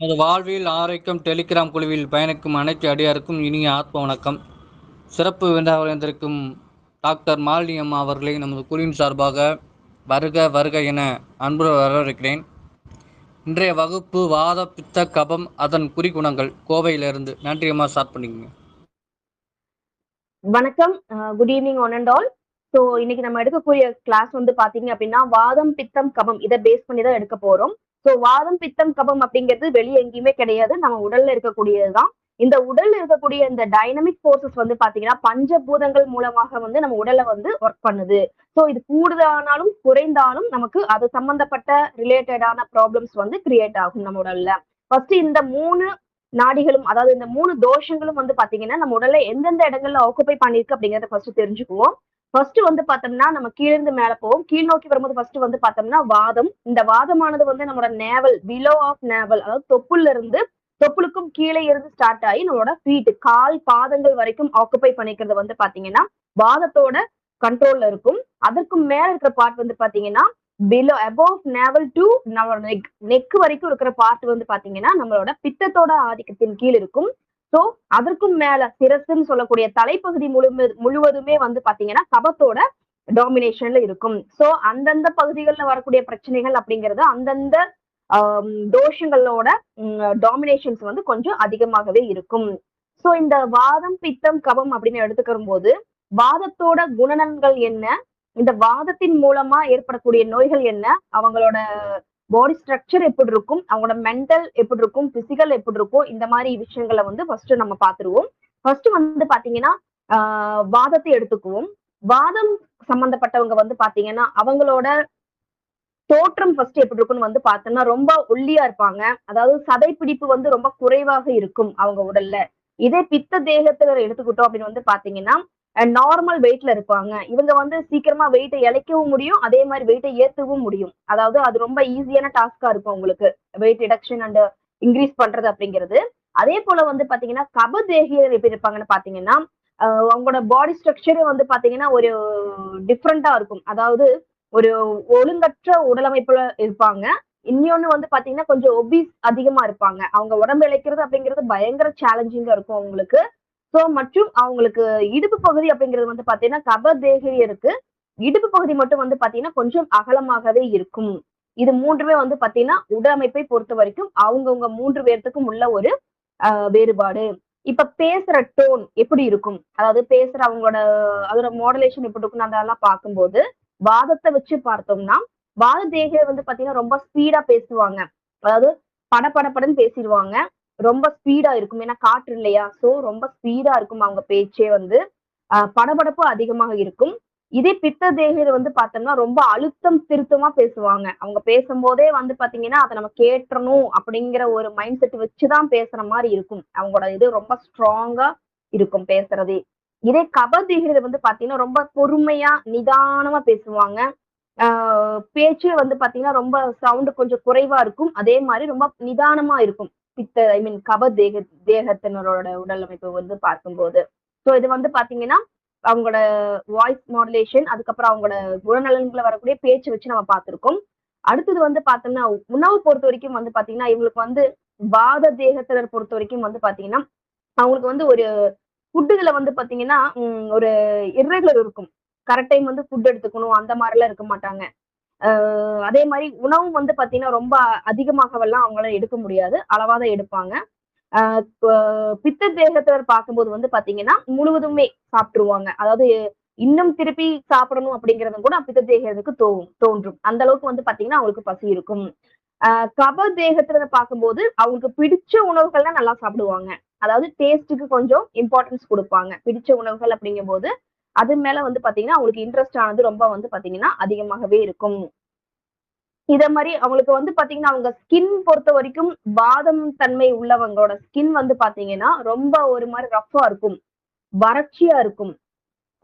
நமது வாழ்வில் ஆரோக்கியம் டெலிகிராம் குழுவில் பயணிக்கும் அனைத்து அடியாருக்கும் இனிய ஆத்ம வணக்கம். சிறப்பு விருந்தாக டாக்டர் மாலினி அம்மா அவர்களை நமது குழுவின் சார்பாக வருக வருக என அன்பு வரவிருக்கிறேன் இன்றைய வகுப்பு வாத பித்த கபம் அதன் குறிகுணங்கள் கோவையிலிருந்து. நன்றி அம்மா ஸ்டார்ட் பண்ணிக்கோங்க. வணக்கம். Good evening one and all so இன்னைக்கு நம்ம எடுக்கக்கூடிய கிளாஸ் வந்து பாத்தீங்க அப்படின்னா வாதம் பித்தம் கபம் இதை பேஸ் பண்ணி தான் எடுக்க போறோம். ஸோ வாதம் பித்தம் கபம் அப்படிங்கிறது வெளியே எங்கேயுமே கிடையாது. நம்ம உடல்ல இருக்கக்கூடியதுதான். இந்த உடல்ல இருக்கக்கூடிய இந்த டைனமிக் போர்சஸ் வந்து பாத்தீங்கன்னா பஞ்சபூதங்கள் மூலமாக வந்து நம்ம உடலை வந்து ஒர்க் பண்ணுது. ஸோ இது கூடுதலானாலும் குறைந்தாலும் நமக்கு அது சம்பந்தப்பட்ட ரிலேட்டடான ப்ராப்ளம்ஸ் வந்து கிரியேட் ஆகும் நம்ம உடல்ல. ஃபர்ஸ்ட் இந்த மூணு நாடிகளும் அதாவது இந்த மூணு தோஷங்களும் வந்து பாத்தீங்கன்னா நம்ம உடல்ல எந்தெந்த இடங்கள்ல ஆக்குபை பண்ணிருக்கு அப்படிங்கறத ஃபர்ஸ்ட் தெரிஞ்சுக்குவோம். ஃபர்ஸ்ட் வந்து பார்த்தோம்னா நம்ம கீழிருந்து மேல போவோம். கீழ் நோக்கி வரும்போது ஃபர்ஸ்ட் வந்து பார்த்தோம்னா வாதம். இந்த வாதமானது வந்து நம்மளோட நேவல் பிலோ ஆஃப் நேவல் அதாவது தொப்புல இருந்து தொப்புளுக்கும் கீழே இருந்து ஸ்டார்ட் ஆகி நம்மளோட ஃபீட் கால் பாதங்கள் வரைக்கும் ஆக்குபை பண்ணிக்கிறது வந்து பாத்தீங்கன்னா வாதத்தோட கண்ட்ரோல்ல இருக்கும். அதற்கும் மேல இருக்கிற பார்ட் வந்து பாத்தீங்கன்னா பிலோ அபோவ் நேவல் டு நம்மளோட நெக் நெக் வரைக்கும் இருக்கிற பார்ட் வந்து பாத்தீங்கன்னா நம்மளோட பித்தத்தோட ஆதிக்கத்தின் கீழ் இருக்கும். சோ அதற்கும் மேல சிரசுன்னு சொல்லக்கூடிய தலைப்பகுதி முழு முழுவதுமே வந்து பாத்தீங்கன்னா கபத்தோட டாமினேஷன்ல இருக்கும். சோ அந்தந்த பகுதிகளில் வரக்கூடிய பிரச்சனைகள் அப்படிங்கிறது அந்தந்த தோஷங்களோட டாமினேஷன்ஸ் வந்து கொஞ்சம் அதிகமாகவே இருக்கும். சோ இந்த வாதம் பித்தம் கபம் அப்படின்னு எடுத்துக்கிற போது வாதத்தோட குணநன்கள் என்ன? இந்த வாதத்தின் மூலமா ஏற்படக்கூடிய நோய்கள் என்ன? அவங்களோட பாடி ஸ்ட்ரக்சர் எப்படி இருக்கும் அவங்களோட மென்டல் எப்படி இருக்கும் பிசிக்கல் எப்படி இருக்கும் இந்த மாதிரி விஷயங்களை வந்து ஃபர்ஸ்ட் நம்ம பாத்துருவோம் ஃபர்ஸ்ட் வந்து பாத்தீங்கன்னா ஆஹ் வாதத்தை எடுத்துக்குவோம். வாதம் சம்பந்தப்பட்டவங்க வந்து பாத்தீங்கன்னா அவங்களோட தோற்றம் ஃபர்ஸ்ட் எப்படி இருக்கும்னு வந்து பார்த்தோம்னா ரொம்ப ஒல்லியா இருப்பாங்க. அதாவது சதைப்பிடிப்பு வந்து ரொம்ப குறைவாக இருக்கும் அவங்க உடல்ல. இதே பித்த தேகத்துல எடுத்துக்கிட்டோம் அப்படின்னு வந்து பாத்தீங்கன்னா நார்மல் வெயிட்ல இருப்பாங்க. இவங்க வந்து சீக்கிரமா வெயிட்டை இழைக்கவும் முடியும் அதே மாதிரி வெயிட்டை ஏற்றவும் முடியும். அதாவது அது ரொம்ப ஈஸியான டாஸ்கா இருக்கும் உங்களுக்கு. வெயிட் ரிடக்ஷன் அண்ட் இன்க்ரீஸ் பண்றது அப்படிங்கிறது. அதே போல வந்து பாத்தீங்கன்னா கப தேகியர் எப்படி இருப்பாங்கன்னு பாத்தீங்கன்னா அவங்களோட பாடி ஸ்ட்ரக்சரே வந்து பாத்தீங்கன்னா ஒரு டிஃப்ரெண்டா இருக்கும். அதாவது ஒரு ஒழுங்கற்ற உடலமைப்புல இருப்பாங்க. இன்னொன்னு வந்து பாத்தீங்கன்னா கொஞ்சம் ஒபீஸ் அதிகமா இருப்பாங்க. அவங்க உடம்பு இழைக்கிறது அப்படிங்கிறது பயங்கர சேலஞ்சிங்கா இருக்கும் அவங்களுக்கு. ஸோ மற்றும் அவங்களுக்கு இடுப்பு பகுதி அப்படிங்கிறது வந்து பாத்தீங்கன்னா கப இருக்கு. இடுப்பு பகுதி மட்டும் வந்து பாத்தீங்கன்னா கொஞ்சம் அகலமாகவே இருக்கும். இது மூன்றுமே வந்து பாத்தீங்கன்னா உடமைப்பை பொறுத்த வரைக்கும் அவங்கவுங்க மூன்று பேர்த்துக்கும் உள்ள ஒரு வேறுபாடு. இப்ப பேசுற டோன் எப்படி இருக்கும்? அதாவது பேசுற அவங்களோட அதோட மாடலேஷன் எப்படி இருக்கும் அதெல்லாம் பார்க்கும்போது வாதத்தை வச்சு பார்த்தோம்னா வாத தேக வந்து பாத்தீங்கன்னா ரொம்ப ஸ்பீடா பேசுவாங்க. அதாவது படப்படப்படன்னு பேசிடுவாங்க. ரொம்ப ஸ்பீடா இருக்கும். ஏன்னா காற்று இல்லையா? சோ ரொம்ப ஸ்பீடா இருக்கும் அவங்க பேச்சே வந்து. படபடப்பு அதிகமாக இருக்கும். இதே பித்த தேகர் வந்து பார்த்தோம்னா ரொம்ப அழுத்தம் திருத்தமா பேசுவாங்க. அவங்க பேசும்போதே வந்து பாத்தீங்கன்னா அதை நம்ம கேட்டணும் அப்படிங்கிற ஒரு மைண்ட் செட் வச்சுதான் பேசுற மாதிரி இருக்கும். அவங்களோட இது ரொம்ப ஸ்ட்ராங்கா இருக்கும் பேசுறதே. இதே கபதேகியர் வந்து பாத்தீங்கன்னா ரொம்ப பொறுமையா நிதானமா பேசுவாங்க. ஆஹ் வந்து பாத்தீங்கன்னா ரொம்ப சவுண்டு கொஞ்சம் குறைவா இருக்கும். அதே மாதிரி ரொம்ப நிதானமா இருக்கும். பித்த ஐ மீன் கப தேக தேகத்தினரோட உடல் அமைப்பு வந்து பார்க்கும்போது. ஸோ இது வந்து பாத்தீங்கன்னா அவங்களோட வாய்ஸ் மாடுலேஷன் அதுக்கப்புறம் அவங்களோட குணநலன்களை வரக்கூடிய பேச்சு வச்சு நம்ம பார்த்துருக்கோம். அடுத்தது வந்து பார்த்தோம்னா உணவு பொறுத்த வரைக்கும் வந்து பாத்தீங்கன்னா இவங்களுக்கு வந்து வாத தேகத்தினர் பொறுத்த வரைக்கும் வந்து பாத்தீங்கன்னா அவங்களுக்கு வந்து ஒரு ஃபுட்டுகளை வந்து பாத்தீங்கன்னா ஒரு இர்ரெகுலர் இருக்கும். கரெக்ட் டைம் வந்து ஃபுட் எடுத்துக்கணும் அந்த மாதிரிலாம் இருக்க மாட்டாங்க. அதே மாதிரி உணவும் வந்து பாத்தீங்கன்னா ரொம்ப அதிகமாகவெல்லாம் அவங்களால எடுக்க முடியாது. அளவாதான் எடுப்பாங்க. பித்த தேகத்தவர் பார்க்கும்போது வந்து பாத்தீங்கன்னா முழுவதுமே சாப்பிட்டுருவாங்க. அதாவது இன்னும் திருப்பி சாப்பிடணும் அப்படிங்கறது கூட பித்த தேகத்துக்கு தோவும் தோன்றும். அந்த அளவுக்கு வந்து பாத்தீங்கன்னா அவங்களுக்கு பசி இருக்கும். ஆஹ் கப தேகத்துல பார்க்கும்போது அவங்களுக்கு பிடிச்ச உணவுகள்லாம் நல்லா சாப்பிடுவாங்க. அதாவது டேஸ்ட்டுக்கு கொஞ்சம் இம்பார்ட்டன்ஸ் கொடுப்பாங்க. பிடிச்ச உணவுகள் அப்படிங்கும் போது அது மேல வந்து பாத்தீங்கன்னா அவங்களுக்கு இன்ட்ரெஸ்ட் ஆனது ரொம்ப வந்து பாத்தீங்கன்னா அதிகமாகவே இருக்கும். இத மாதிரி அவங்களுக்கு வந்து பாத்தீங்கன்னா அவங்க ஸ்கின் பொறுத்த வரைக்கும் பாதம் தன்மை உள்ளவங்களோட ஸ்கின் வந்து பாத்தீங்கன்னா ரொம்ப ஒரு மாதிரி ரஃபா இருக்கும். வறட்சியா இருக்கும்.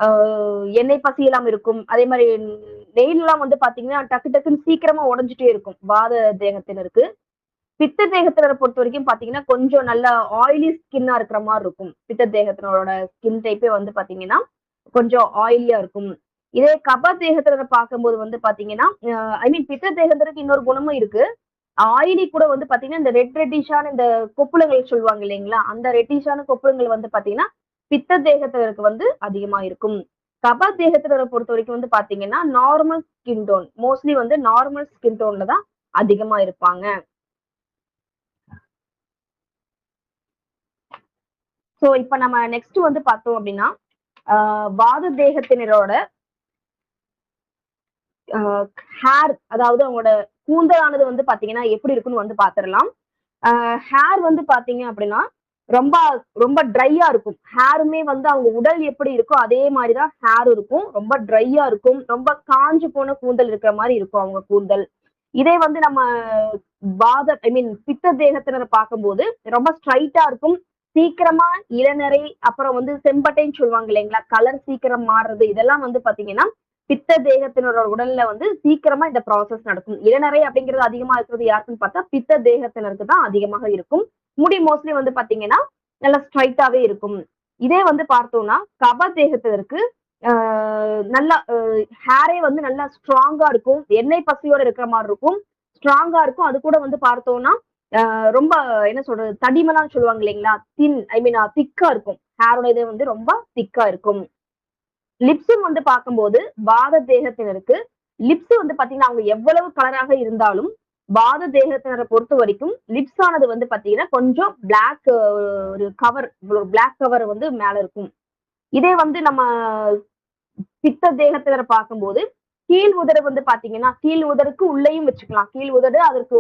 ஆஹ் எண்ணெய் பசி எல்லாம் இருக்கும். அதே மாதிரி நெயில் எல்லாம் வந்து பாத்தீங்கன்னா டக்கு டக்குன்னு சீக்கிரமா உடஞ்சிட்டே இருக்கும். வாத தேகத்தினருக்கு. பித்த தேகத்தினரை பொறுத்த வரைக்கும் பாத்தீங்கன்னா கொஞ்சம் நல்ல ஆயிலி ஸ்கின்னா இருக்கிற மாதிரி இருக்கும். பித்த தேகத்தினரோட ஸ்கின் டைப்பே வந்து பாத்தீங்கன்னா கொஞ்சம் ஆயிலியா இருக்கும். இதே கப தேகத்துல பார்க்கும்போது வந்து பாத்தீங்கன்னா ஐ மீன் பித்த தேகத்திற்கு இன்னொரு குணமும் இருக்கு. ஆயிலி கூட வந்து பாத்தீங்கன்னா இந்த ரெட் ரெட்டிஷான இந்த கொப்புளங்கள் சொல்லுவாங்க இல்லைங்களா? அந்த ரெட்டிஷான கொப்புளங்கள் வந்து பாத்தீங்கன்னா பித்த தேகத்தினருக்கு வந்து அதிகமா இருக்கும். கப தேகத்தினரை பொறுத்த வரைக்கும் வந்து பாத்தீங்கன்னா நார்மல் ஸ்கின் டோன் மோஸ்ட்லி வந்து நார்மல் ஸ்கின் டோன்ல தான் அதிகமா இருப்பாங்க. சோ இப்ப நம்ம நெக்ஸ்ட் வந்து பார்த்தோம் அப்படின்னா வாத தேகத்தினரோட ஹேர் அதாவது அவங்களோட கூந்தலானது வந்து பாத்தீங்கன்னா எப்படி இருக்குன்னு வந்து பாத்திரலாம். ஹேர் வந்து பாத்தீங்க அப்படின்னா ரொம்ப ரொம்ப ட்ரையா இருக்கும். ஹேருமே வந்து அவங்க உடல் எப்படி இருக்கோ அதே மாதிரிதான் ஹேர் இருக்கும். ரொம்ப ட்ரையா இருக்கும். ரொம்ப காஞ்சு போன கூந்தல் இருக்கிற மாதிரி இருக்கும் அவங்க கூந்தல். இதே வந்து நம்ம வாத ஐ மீன் பித்த தேகத்தினரை பார்க்கும்போது ரொம்ப ஸ்ட்ரைட்டா இருக்கும். சீக்கிரமா இளநரை அப்புறம் வந்து செம்பட்டைன்னு சொல்லுவாங்க இல்லைங்களா? கலர் சீக்கிரம் மாறுறது இதெல்லாம் வந்து பாத்தீங்கன்னா பித்த தேகத்தினரோட உடல்ல வந்து சீக்கிரமா இந்த ப்ராசஸ் நடக்கும். இளநரை அப்படிங்கிறது அதிகமா இருக்கிறது யாருக்குன்னு பார்த்தா பித்த தேகத்தினருக்கு தான் அதிகமாக இருக்கும். முடி மோஸ்ட்லி வந்து பாத்தீங்கன்னா நல்லா ஸ்ட்ரைட்டாவே இருக்கும். இதே வந்து பார்த்தோம்னா கப தேகத்தினருக்கு நல்லா ஹேரே வந்து நல்லா ஸ்ட்ராங்கா இருக்கும். எண்ணெய் பசியோட இருக்கிற மாதிரி இருக்கும். ஸ்ட்ராங்கா இருக்கும். அது கூட வந்து பார்த்தோம்னா ரொம்ப என்ன சொல்றது தடிமலான்னு சொல்லுவாங்க இல்லைங்களா? தின் ஐ மீன் திக்கா இருக்கும். ஹேரோட இது வந்து ரொம்ப திக்கா இருக்கும். லிப்ஸும் வந்து பார்க்கும்போது வாத தேகத்தினருக்கு லிப்ஸ் வந்து பாத்தீங்கன்னா அவங்க எவ்வளவு கலராக இருந்தாலும் வாத தேகத்தினரை பொறுத்த வரைக்கும் லிப்ஸ் ஆனது வந்து பாத்தீங்கன்னா கொஞ்சம் பிளாக் ஒரு கவர் ஒரு பிளாக் கவர் வந்து மேல இருக்கும். இதே வந்து நம்ம பித்த தேகத்தினரை பார்க்கும்போது கீழ் உதடு வந்து பாத்தீங்கன்னா கீழ் உதருக்கு உள்ளேயும் வச்சுக்கலாம். கீழ் உதடு அதற்கு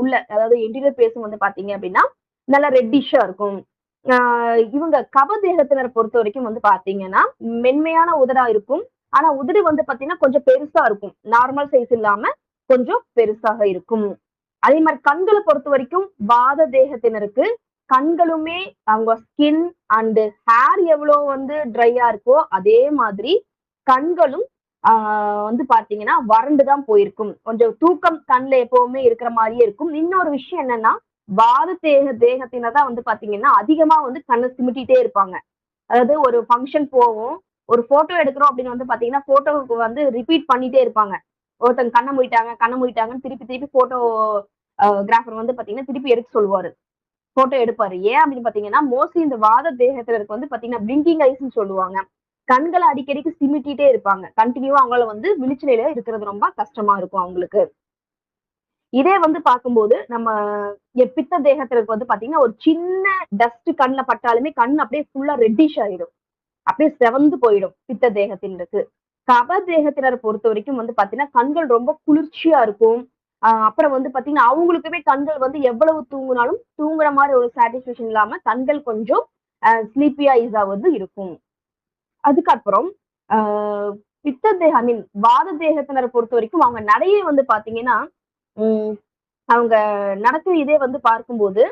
உள்ள அதாவது என்டிரியர் பேசும் வந்து பாத்தீங்க அப்படின்னா நல்லா ரெட்டிஷா இருக்கும். ஆஹ் இவங்க கப தேகத்தினரை பொறுத்த வரைக்கும் வந்து பாத்தீங்கன்னா மென்மையான உதடா இருக்கும். ஆனா உதடு வந்து பாத்தீங்கன்னா கொஞ்சம் பெருசா இருக்கும். நார்மல் சைஸ் இல்லாம கொஞ்சம் பெருசாக இருக்கும். அதே மாதிரி கண்களை பொறுத்த வரைக்கும் வாத தேகத்தினருக்கு கண்களுமே அவங்க ஸ்கின் அண்ட் ஹேர் எவ்வளோ வந்து ட்ரையா இருக்கோ அதே மாதிரி கண்களும் ஆஹ் வந்து பாத்தீங்கன்னா வறண்டுதான் போயிருக்கும். கொஞ்சம் தூக்கம் கண்ணுல எப்பவுமே இருக்கிற மாதிரியே இருக்கும். இன்னொரு விஷயம் என்னன்னா வாத தேக தேகத்தினர் தான் வந்து பாத்தீங்கன்னா அதிகமா வந்து கண்ணை சிமிட்டிட்டே இருப்பாங்க. அதாவது ஒரு ஃபங்க்ஷன் போவோம் ஒரு போட்டோ எடுக்கிறோம் அப்படின்னு வந்து பாத்தீங்கன்னா போட்டோவுக்கு வந்து ரிப்பீட் பண்ணிட்டே இருப்பாங்க. ஒருத்தங்க கண்ணை மூடிட்டாங்க கண்ணை மூடிட்டாங்கன்னு திருப்பி திருப்பி போட்டோ கிராஃபர் வந்து பாத்தீங்கன்னா திருப்பி எடுக்க சொல்லுவாரு. போட்டோ எடுப்பாரு. ஏன் அப்படின்னு பாத்தீங்கன்னா மோஸ்ட்லி இந்த வாத தேகத்தினருக்கு வந்து பாத்தீங்கன்னா பிளிங்கிங் ஐஸ்ன்னு சொல்லுவாங்க. கண்களை அடிக்கடிக்கு சிமிட்டிட்டே இருப்பாங்க. கண்டினியூவா அவங்கள வந்து விழிச்சிலையில இருக்கிறது ரொம்ப கஷ்டமா இருக்கும் அவங்களுக்கு. இதே வந்து பார்க்கும்போது நம்ம பித்த தேகத்திற்கு வந்து பாத்தீங்கன்னா ஒரு சின்ன டஸ்ட் கண்ணில் பட்டாலுமே கண் அப்படியே ஃபுல்லா ரெட்டிஷ் ஆயிடும். அப்படியே செவந்து போயிடும் பித்த தேகத்தினருக்கு கப தேகத்தினரை பொறுத்த வரைக்கும் வந்து பாத்தீங்கன்னா கண்கள் ரொம்ப குளிர்ச்சியா இருக்கும். அப்புறம் வந்து பாத்தீங்கன்னா அவங்களுக்குமே கண்கள் வந்து எவ்வளவு தூங்குனாலும் தூங்குற மாதிரி ஒரு சாட்டிஸ்பேக்ஷன் இல்லாம கண்கள் கொஞ்சம் ஸ்லீப்பியா ஈஸா வந்து இருக்கும். அதுக்கப்புறம் பித்த தேக ஐ மீன் வாத தேகத்தினரை பொறுத்த வரைக்கும் அவங்க நடையே வந்து பாத்தீங்கன்னா உம் அவங்க நடக்கிற இதே வந்து பார்க்கும்போது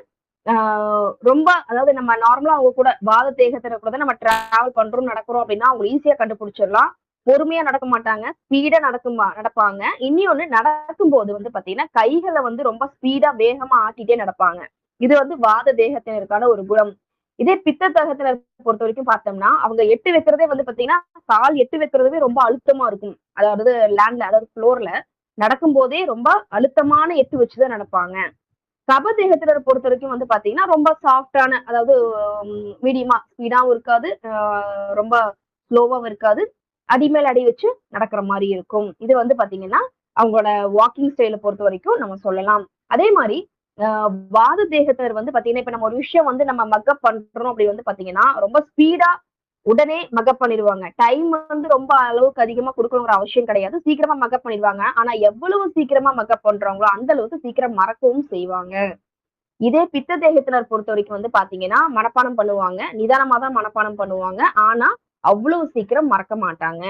ஆஹ் ரொம்ப அதாவது நம்ம நார்மலா அவங்க கூட வாத தேகத்தினர் கூட தான் நம்ம டிராவல் பண்றோம் நடக்கிறோம் அப்படின்னா அவங்க ஈஸியா கண்டுபிடிச்சிடலாம். பொறுமையா நடக்க மாட்டாங்க ஸ்பீடா நடக்குமா நடப்பாங்க. இன்னொன்னு நடக்கும்போது வந்து பாத்தீங்கன்னா கைகளை வந்து ரொம்ப ஸ்பீடா வேகமா ஆட்டிட்டே நடப்பாங்க. இது வந்து வாத தேகத்தினருக்கான ஒரு குணம். இதே பித்தத்தகத்தினர் பொறுத்த வரைக்கும் பார்த்தோம்னா அவங்க எட்டு வைக்கிறதே வந்து பாத்தீங்கன்னா கால் எட்டு வைக்கிறதுவே ரொம்ப அழுத்தமா இருக்கும். அதாவது லேண்ட்ல அதாவது ஃப்ளோர்ல நடக்கும் போதே ரொம்ப அழுத்தமான எட்டு வச்சுதான் நடப்பாங்க. கபதேகத்தினர் பொறுத்த வரைக்கும் வந்து பாத்தீங்கன்னா ரொம்ப சாஃப்டான அதாவது மீடியமா ஸ்பீடாவும் இருக்காது. ரொம்ப ஸ்லோவாவும் இருக்காது. அடிமேல் அடி வச்சு நடக்கிற மாதிரி இருக்கும். இது வந்து பாத்தீங்கன்னா அவங்களோட வாக்கிங் ஸ்டைல பொறுத்த வரைக்கும் நம்ம சொல்லலாம். அதே மாதிரி வாத தேகத்தினர் வந்து பாத்தீங்கன்னா இப்ப நம்ம ஒரு விஷயம் வந்து நம்ம மக்கப் பண்றோம் அப்படி வந்து பாத்தீங்கன்னா ரொம்ப ஸ்பீடா உடனே மக்கப் பண்ணிடுவாங்க. டைம் வந்து ரொம்ப அளவுக்கு அதிகமா கொடுக்கணுங்கிற அவசியம் கிடையாது. சீக்கிரமா மக்கப் பண்ணிடுவாங்க. ஆனா எவ்வளவு சீக்கிரமா மக்கப் பண்றாங்களோ அந்த அளவுக்கு சீக்கிரம் மறக்கவும் செய்வாங்க. இதே பித்த தேகத்தினர் பொறுத்த வரைக்கும் வந்து பாத்தீங்கன்னா மனப்பானம் பண்ணுவாங்க. நிதானமா தான் மனப்பானம் பண்ணுவாங்க. ஆனா அவ்வளவு சீக்கிரம் மறக்க மாட்டாங்க.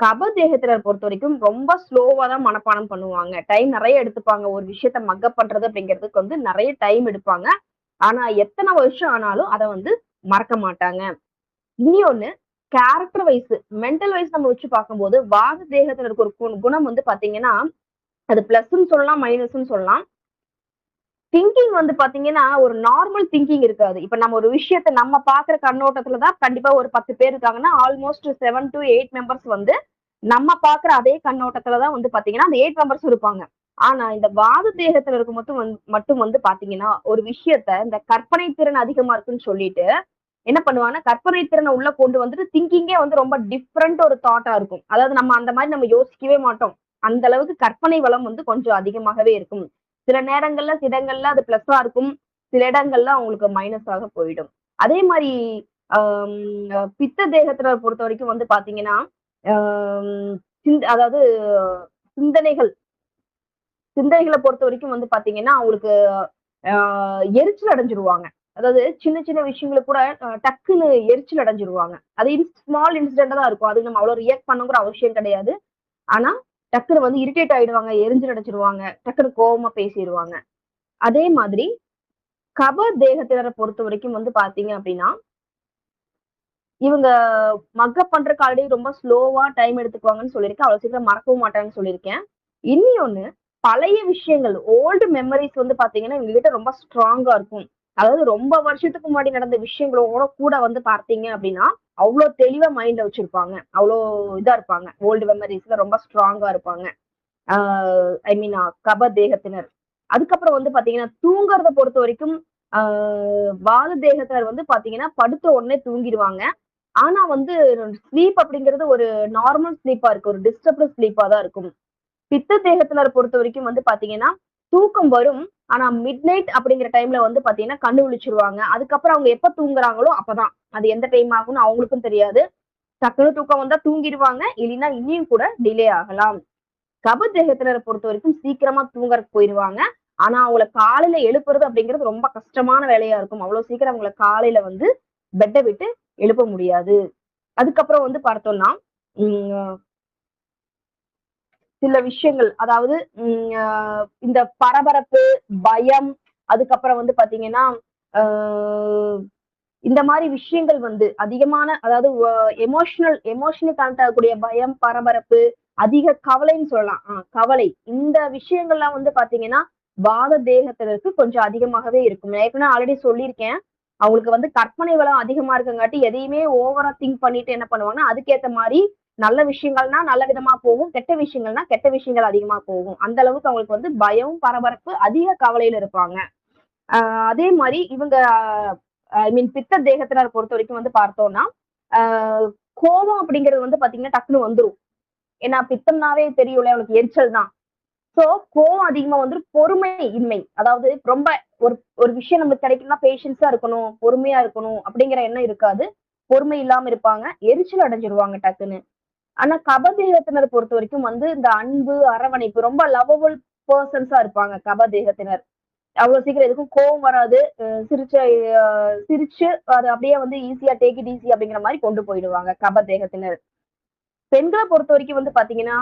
கபதேகத்தினர் பொறுத்த வரைக்கும் ரொம்ப ஸ்லோவா தான் மனப்பாடம் பண்ணுவாங்க. டைம் நிறைய எடுத்துப்பாங்க. ஒரு விஷயத்த மக்கப் பண்றது அப்படிங்கிறதுக்கு வந்து நிறைய டைம் எடுப்பாங்க. ஆனா எத்தனை வருஷம் ஆனாலும் அதை வந்து மறக்க மாட்டாங்க. இன்னொன்னு கேரக்டர் வைஸ் மென்டல் வைஸ் நம்ம வச்சு பார்க்கும்போது வாத தேகத்தினருக்கு இருக்க ஒரு குணம் வந்து பாத்தீங்கன்னா அது பிளஸ்ன்னு சொல்லலாம் மைனஸ்ன்னு சொல்லலாம். திங்கிங் வந்து பாத்தீங்கன்னா ஒரு நார்மல் திங்கிங் இருக்காது. இப்ப நம்ம ஒரு விஷயத்த நம்ம பாக்குற கண்ணோட்டத்துலதான் கண்டிப்பா ஒரு பத்து பேர் இருக்காங்கன்னா almost seven to eight members வந்து நம்ம பாக்குற அதே கண்ணோட்டத்துலதான் வந்து பாத்தீங்கன்னா அந்த எயிட் மெம்பர்ஸ் இருப்பாங்க. ஆனா இந்த வாது தேகத்துல இருக்க மட்டும் வந்து மட்டும் வந்து பாத்தீங்கன்னா ஒரு விஷயத்த இந்த கற்பனை திறன் அதிகமா இருக்குன்னு சொல்லிட்டு என்ன பண்ணுவாங்கன்னா கற்பனை திறனை உள்ள கொண்டு வந்துட்டு திங்கிங்கே வந்து ரொம்ப டிஃப்ரெண்ட் ஒரு தாட்டா இருக்கும். அதாவது நம்ம அந்த மாதிரி நம்ம யோசிக்கவே மாட்டோம். அந்த அளவுக்கு கற்பனை வளம் வந்து கொஞ்சம் அதிகமாகவே இருக்கும். சில நேரங்கள்ல இடங்கள்ல அது பிளஸ்ஸா இருக்கும். சில இடங்கள்ல அவங்களுக்கு மைனஸாக போயிடும். அதே மாதிரி பித்த தேகத்துல பொறுத்த வரைக்கும் வந்து பாத்தீங்கன்னா சிந்த- அதாவது சிந்தனைகள் சிந்தனைகளை பொறுத்த வரைக்கும் வந்து பாத்தீங்கன்னா அவங்களுக்கு ஆஹ், எரிச்சல் அடைஞ்சிருவாங்க. அதாவது சின்ன சின்ன விஷயங்களை கூட டக்குன்னு எரிச்சல் அடைஞ்சிருவாங்க. அது ஸ்மால் இன்சிடென்ட் தான் இருக்கும். அது நம்ம அவ்வளவு ரியாக்ட் பண்ணுங்கிற அவசியம் கிடையாது. ஆனா டக்குன்னு வந்து இரிட்டேட் ஆயிடுவாங்க எரிஞ்சு அடைச்சிருவாங்க டக்குன்னு கோவமா பேசிடுவாங்க அதே மாதிரி கப தேகத்தினரை பொறுத்த வரைக்கும் வந்து பாத்தீங்க அப்படின்னா இவங்க மக்கப் பண்றதுக்கு ஆல்ரெடி ரொம்ப ஸ்லோவா டைம் எடுத்துக்குவாங்கன்னு சொல்லியிருக்கேன். அவ்வளவு சீக்கிரம் மறக்கவும் மாட்டாங்கன்னு சொல்லியிருக்கேன். இன்னொன்னு பழைய விஷயங்கள் ஓல்டு மெமரிஸ் வந்து பாத்தீங்கன்னா இவங்க கிட்ட ரொம்ப ஸ்ட்ராங்கா இருக்கும். அதாவது ரொம்ப வருஷத்துக்கு முன்னாடி நடந்த விஷயங்களோட கூட வந்து பார்த்தீங்க அப்படின்னா அவ்வளோ தெளிவா மைண்ட்ல வச்சிருப்பாங்க. அவ்வளோ இதா இருப்பாங்க. ஓல்டு மெமரிஸ்ல ரொம்ப ஸ்ட்ராங்கா இருப்பாங்க. ஐ மீன் கப தேகத்தினர். அதுக்கப்புறம் வந்து பாத்தீங்கன்னா தூங்குறத பொறுத்த வரைக்கும் ஆஹ் வாத தேகத்தினர் வந்து பாத்தீங்கன்னா படுத்த உடனே தூங்கிடுவாங்க. ஆனா வந்து ஸ்லீப் அப்படிங்கிறது ஒரு நார்மல் ஸ்லீப்பா இருக்கு. ஒரு டிஸ்டர்ப்டு ஸ்லீப்பா தான் இருக்கும். பித்த தேகத்தினர் பொறுத்த வரைக்கும் வந்து பாத்தீங்கன்னா தூக்கம் வரும். ஆனா மிட் நைட் அப்படிங்கிற டைம்ல வந்து பாத்தீங்கன்னா கண்ணு விழிச்சிருவாங்க. அதுக்கப்புறம் அவங்க எப்ப தூங்குறாங்களோ அப்பதான். அது எந்த டைம் ஆகும்னு அவங்களுக்கும் தெரியாது. டக்குனு தூக்கம் வந்தா தூங்கிடுவாங்க. இல்லைன்னா இன்னும் கூட டிலே ஆகலாம். கப பொறுத்த வரைக்கும் சீக்கிரமா தூங்கறதுக்கு போயிடுவாங்க ஆனா அவங்கள காலையில எழுப்புறது அப்படிங்கிறது ரொம்ப கஷ்டமான வேலையா இருக்கும். அவ்வளவு சீக்கிரம் அவங்கள காலையில வந்து பெட்டை விட்டு எழுப்ப முடியாது. அதுக்கப்புறம் வந்து பார்த்தோம்னா உம் சில விஷயங்கள் அதாவது உம் இந்த பரபரப்பு பயம் அதுக்கப்புறம் வந்து பாத்தீங்கன்னா ஆஹ் இந்த மாதிரி விஷயங்கள் வந்து அதிகமான அதாவது எமோஷனல் எமோஷனல் கனெக்ட் ஆகக்கூடிய பயம் பரபரப்பு அதிக கவலைன்னு சொல்லலாம். ஆஹ் கவலை. இந்த விஷயங்கள்லாம் வந்து பாத்தீங்கன்னா வாத தேகத்தினருக்கு கொஞ்சம் அதிகமாகவே இருக்கும். நான் ஏற்கனவே ஆல்ரெடி சொல்லியிருக்கேன். அவங்களுக்கு வந்து கற்பனை வளம் அதிகமா இருக்கங்காட்டி எதையுமே ஓவரா திங்க் பண்ணிட்டு என்ன பண்ணுவாங்கன்னா அதுக்கேத்த மாதிரி நல்ல விஷயங்கள்னா நல்ல விதமா போகும் கெட்ட விஷயங்கள்னா கெட்ட விஷயங்கள் அதிகமா போகும். அந்த அளவுக்கு அவங்களுக்கு வந்து பயம் பரபரப்பு அதிக கவலையில இருப்பாங்க. ஆஹ் அதே மாதிரி இவங்க ஐ மீன் பித்த தேகத்தினர் பொறுத்த வரைக்கும் வந்து பார்த்தோம்னா ஆஹ் கோபம் அப்படிங்கிறது வந்து பாத்தீங்கன்னா டக்குன்னு வந்துடும் ஏன்னா பித்தம்னாவே தெரியும்ல அவனுக்கு எரிச்சல் தான். சோ கோவம் அதிகமா வந்து பொறுமை இன்மை. அதாவது ரொம்ப ஒரு ஒரு விஷயம் நமக்கு கிடைக்கும்னா பேஷன்ஸா இருக்கணும் பொறுமையா இருக்கணும் அப்படிங்கிற எண்ணம் இருக்காது. பொறுமை இல்லாம இருப்பாங்க எரிச்சல் அடைஞ்சிருவாங்க டக்குன்னு. ஆனா கபதேகத்தினர் பொறுத்த வரைக்கும் வந்து இந்த அன்பு அரவணைப்பு ரொம்ப லவபிள் பர்சன்ஸா இருப்பாங்க கபதேகத்தினர். அவ்வளவு சீக்கிரம் எதுக்கும் கோவம் வராது. சிரிச்ச சிரிச்சு அது அப்படியே வந்து ஈஸியா டேக் இட் ஈஸி அப்படிங்கிற மாதிரி கொண்டு போயிடுவாங்க கபதேகத்தினர். பெண்களை பொறுத்த வரைக்கும் வந்து பாத்தீங்கன்னா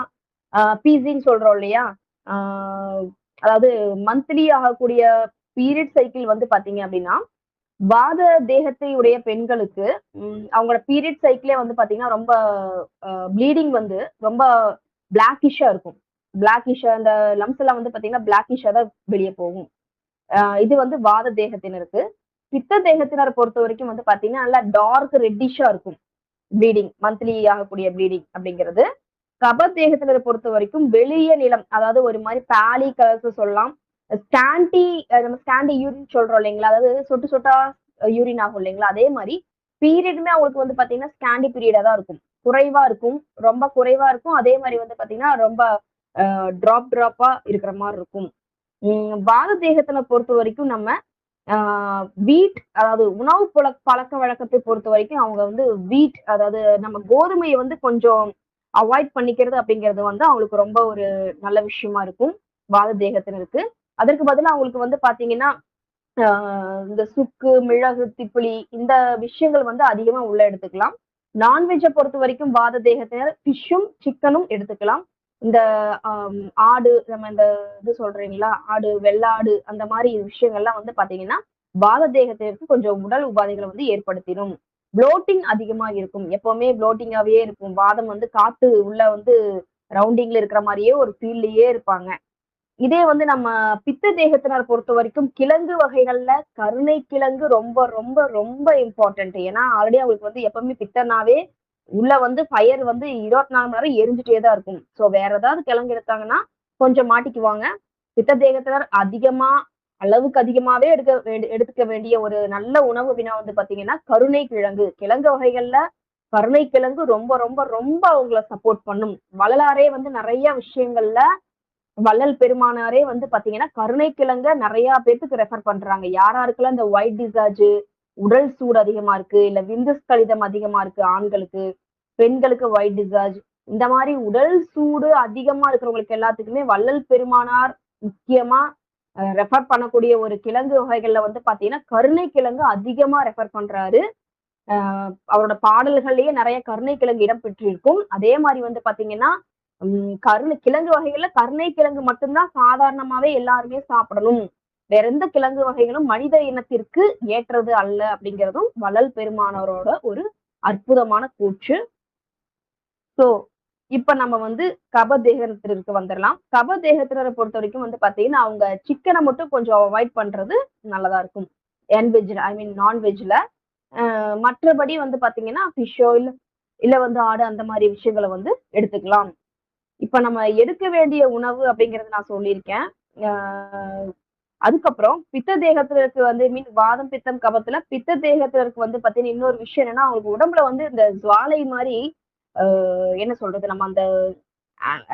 பிசின்னு சொல்றோம் இல்லையா? ஆஹ் அதாவது மந்த்லி ஆகக்கூடிய பீரியட் சைக்கிள் வந்து பாத்தீங்க அப்படின்னா வாத தேகத்தை உடைய பெண்களுக்கு உம் அவங்களோட பீரியட் சைக்கிளே வந்து பாத்தீங்கன்னா ரொம்ப ப்ளீடிங் வந்து ரொம்ப பிளாக்கிஷா இருக்கும். பிளாக்கிஷா அந்த லம்ஸ் எல்லாம் வந்து பாத்தீங்கன்னா பிளாக்கிஷா தான் வெளியே போகும். ஆஹ் இது வந்து வாத தேகத்தினருக்கு. பித்த தேகத்தினர் பொறுத்த வரைக்கும் வந்து பாத்தீங்கன்னா நல்லா டார்க் ரெட்டிஷா இருக்கும். ப்ளீடிங் மந்த்லி ஆகக்கூடிய ப்ளீடிங் அப்படிங்கிறது. கப தேகத்தினரை பொறுத்த வரைக்கும் வெளிய நிலம் அதாவது ஒரு மாதிரி பேலி கலர்ஸ் சொல்லலாம். ஸ்டாண்டி நம்ம ஸ்டாண்டி யூரின் சொல்றோம் இல்லைங்களா? அதாவது சொட்டு சொட்டா யூரின் ஆகும் இல்லைங்களா? அதே மாதிரி பீரியடுமே அவங்களுக்கு வந்து பாத்தீங்கன்னா ஸ்டாண்டி பீரியடா தான் இருக்கும். குறைவா இருக்கும். ரொம்ப குறைவா இருக்கும். அதே மாதிரி வந்து பாத்தீங்கன்னா ரொம்ப டிராப் டிராப்பா இருக்கிற மாதிரி இருக்கும். பாத வாத பொறுத்த வரைக்கும் நம்ம வீட் அதாவது உணவு பழக்க வழக்கத்தை பொறுத்த வரைக்கும் அவங்க வந்து வீட் அதாவது நம்ம கோதுமையை வந்து கொஞ்சம் அவாய்ட் பண்ணிக்கிறது அப்படிங்கிறது வந்து அவங்களுக்கு ரொம்ப ஒரு நல்ல விஷயமா இருக்கும். வாத தேகத்தினருக்கு அதற்கு பதிலாக அவங்களுக்கு வந்து பாத்தீங்கன்னா இந்த சுக்கு மிளகு திப்புளி இந்த விஷயங்கள் வந்து அதிகமா உள்ள எடுத்துக்கலாம். நான்வெஜ்ஜை பொறுத்த வரைக்கும் வாத தேகத்தினர் ஃபிஷ்ஷும் சிக்கனும் எடுத்துக்கலாம். இந்த ஆடு நம்ம இந்த இது சொல்றீங்களா? ஆடு வெள்ளாடு அந்த மாதிரி விஷயங்கள்லாம் வந்து பாத்தீங்கன்னா வாத தேகத்திற்கு கொஞ்சம் உடல் உபாதைகளை வந்து ஏற்படுத்திடும். புளோட்டிங் அதிகமா இருக்கும். எப்பவுமே புளோட்டிங்காவே இருக்கும். வாதம் வந்து காத்து உள்ள வந்து ரவுண்டிங்ல இருக்கிற மாதிரியே ஒரு ஃபீல்ட்லயே இருப்பாங்க. இதே வந்து நம்ம பித்த தேகத்தினர் பொறுத்த வரைக்கும் கிழங்கு வகைகள்ல கருணை கிழங்கு ரொம்ப ரொம்ப ரொம்ப இம்பார்ட்டன்ட் ஏன்னா ஆல்ரெடி அவங்களுக்கு வந்து எப்பவுமே பித்தனாவே உள்ள வந்து ஃபயர் வந்து இருபத்தி நாலு மணி நேரம் எரிஞ்சுட்டே தான் இருக்கும். ஸோ வேற ஏதாவது கிழங்கு எடுத்தாங்கன்னா கொஞ்சம் மாட்டிக்குவாங்க. பித்த தேகத்தினர் அதிகமா அளவுக்கு அதிகமாவே எடுக்க வேண்டி எடுத்துக்க வேண்டிய ஒரு நல்ல உணவு வினா வந்து பாத்தீங்கன்னா கருணை கிழங்கு. கிழங்கு வகைகள்ல கருணை கிழங்கு ரொம்ப ரொம்ப ரொம்ப அவங்கள சப்போர்ட் பண்ணும். வள்ளலாரே வந்து நிறைய விஷயங்கள்ல வள்ளல் பெருமானாரே வந்து பாத்தீங்கன்னா கருணை கிழங்க நிறைய பேர்த்துக்கு ரெஃபர் பண்றாங்க. யாராருக்கெல்லாம் இந்த ஒயிட் டிசார்ஜ் உடல் சூடு அதிகமா இருக்கு இல்ல விந்துஸ் கழிதம் அதிகமா இருக்கு ஆண்களுக்கு பெண்களுக்கு ஒயிட் டிசார்ஜ் இந்த மாதிரி உடல் சூடு அதிகமா இருக்கிறவங்களுக்கு எல்லாத்துக்குமே வள்ளல் பெருமானார் முக்கியமா ரெஃபர் பண்ணக்கூடிய ஒரு கிழங்கு வகைகள்ல வந்து பாத்தீங்கன்னா கருணை கிழங்கு அதிகமா ரெஃபர் பண்றாரு. அவரோட பாடல்கள்லயே நிறைய கருணை கிழங்கு இடம் பெற்றிருக்கும். அதே மாதிரி வந்து பாத்தீங்கன்னா கருணை கிழங்கு வகைகள்ல கருணை கிழங்கு மட்டும்தான் சாதாரணமாவே எல்லாருமே சாப்பிடணும். வேற எந்த கிழங்கு வகைகளும் மனித இனத்திற்கு ஏற்றது அல்ல அப்படிங்கிறதும் வளல் பெருமானவரோட ஒரு அற்புதமான கூற்று. சோ இப்ப நம்ம வந்து கபதேகத்திற்கு வந்துடலாம் கபதேகத்தினரை பொறுத்த வரைக்கும் வந்து பாத்தீங்கன்னா அவங்க சிக்கனை மட்டும் கொஞ்சம் அவாய்ட் பண்றது நல்லதா இருக்கும். என்வெஜ்ல ஐ மீன் நான்வெஜ்ல மற்றபடி வந்து பாத்தீங்கன்னா ஃபிஷ்ஷோ இல்ல இல்ல வந்து ஆடு அந்த மாதிரி விஷயங்களை வந்து எடுத்துக்கலாம். இப்ப நம்ம எடுக்க வேண்டிய உணவு அப்படிங்கறது நான் சொல்லியிருக்கேன். அதுக்கப்புறம் பித்த தேகத்தினருக்கு வந்து மீன் வாதம் பித்தம் கபத்துல பித்த தேகத்தினருக்கு வந்து பாத்தீங்கன்னா இன்னொரு விஷயம் என்னன்னா அவங்களுக்கு உடம்புல வந்து இந்த ஜுவாலை மாதிரி என்ன சொல்றது நம்ம அந்த